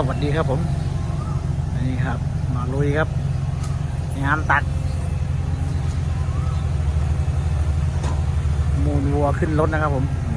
สวัสดีครับผม นี่ครับ มาลุยครับงานตัด มูลวัวขึ้นรถนะครับผมเ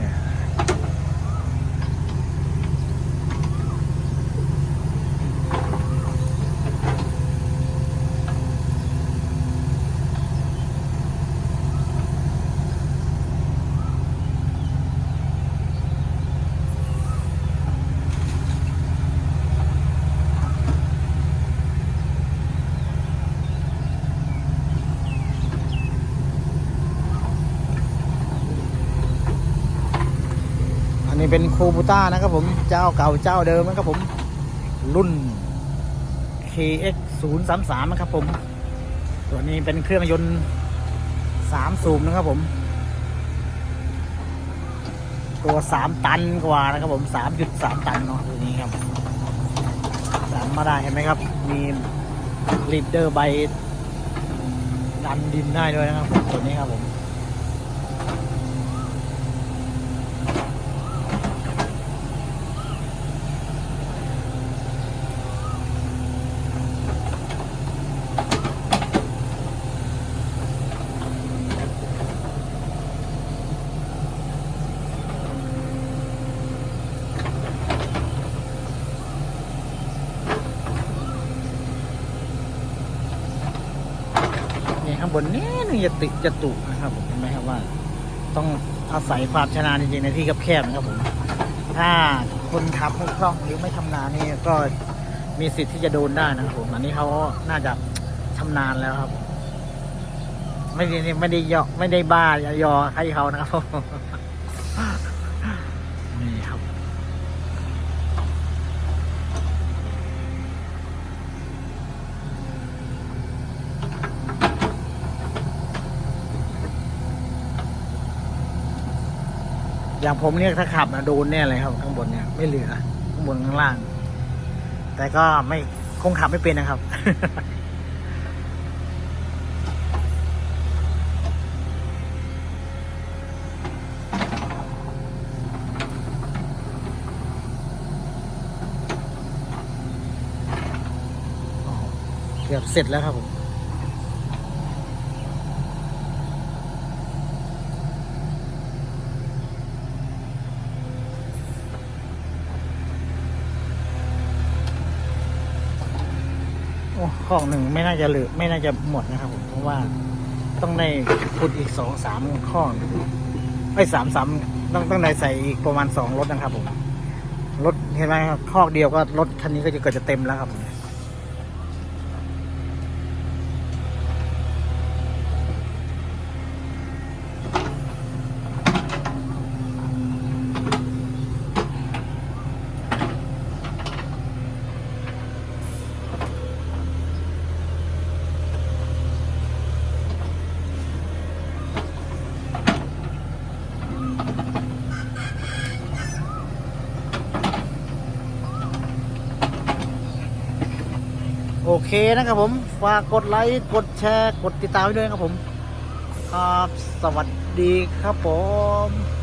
นี่ยอันนี้เป็นโคบูต้านะครับผมเจ้าเก่าเจ้าเดิมนะครับผม รุ่น KX 0 3 3นะครับผม ตัวนี้เป็นเครื่องยนต์3สูบนะครับผม ตัว 3 ตันกว่านะครับผม 3.3 ตันเนาะตัวนี้ครับสามมาได้เห็นไหมครับ มีลีดเดอร์ใบดันดินได้ด้วยนะครับผมตัวนี้ครับผม บนนี้นึงจะติดจะตุนะครับผมเห็นไหมครับว่า ต้องอาศัยความชำนาญจริงๆในที่แคบๆนะครับผมถ้าคนขับไม่คล่องหรือไม่ชำนาญนี่ก็มีสิทธิ์ที่จะโดนได้นะครับผมอันนี้เขาน่าจะชำนาญแล้วครับ ไม่ได้ไม่ได้ยอไม่ได้บ้ายอใครเขานะครับผมนี่ครับ อย่างผมเนี่ยถ้าขับนะโดนแน่เลยครับ ข้างบนเนี่ยไม่เหลือข้างบนข้างล่าง แต่ก็ไม่คงขับไม่เป็นนะครับเกือบเสร็จแล้วครับผม ข้องหนึ่งไม่น่าจะเหลือไม่น่าจะหมดนะครับผมเพราะว่าต้องได้ขุดอีกสองสามข้อไอ้สามสามต้องต้องได้ใส่อีกประมาณสองรถนะครับผมรถเห็นไหมครับข้อเดียวก็รถคันนี้ก็จะเกิดจะเต็มแล้วครับผม โอเคนะครับผม ฝากกดไลค์ กดแชร์ กดติดตามไว้ด้วยนะครับผม ครับ สวัสดีครับผม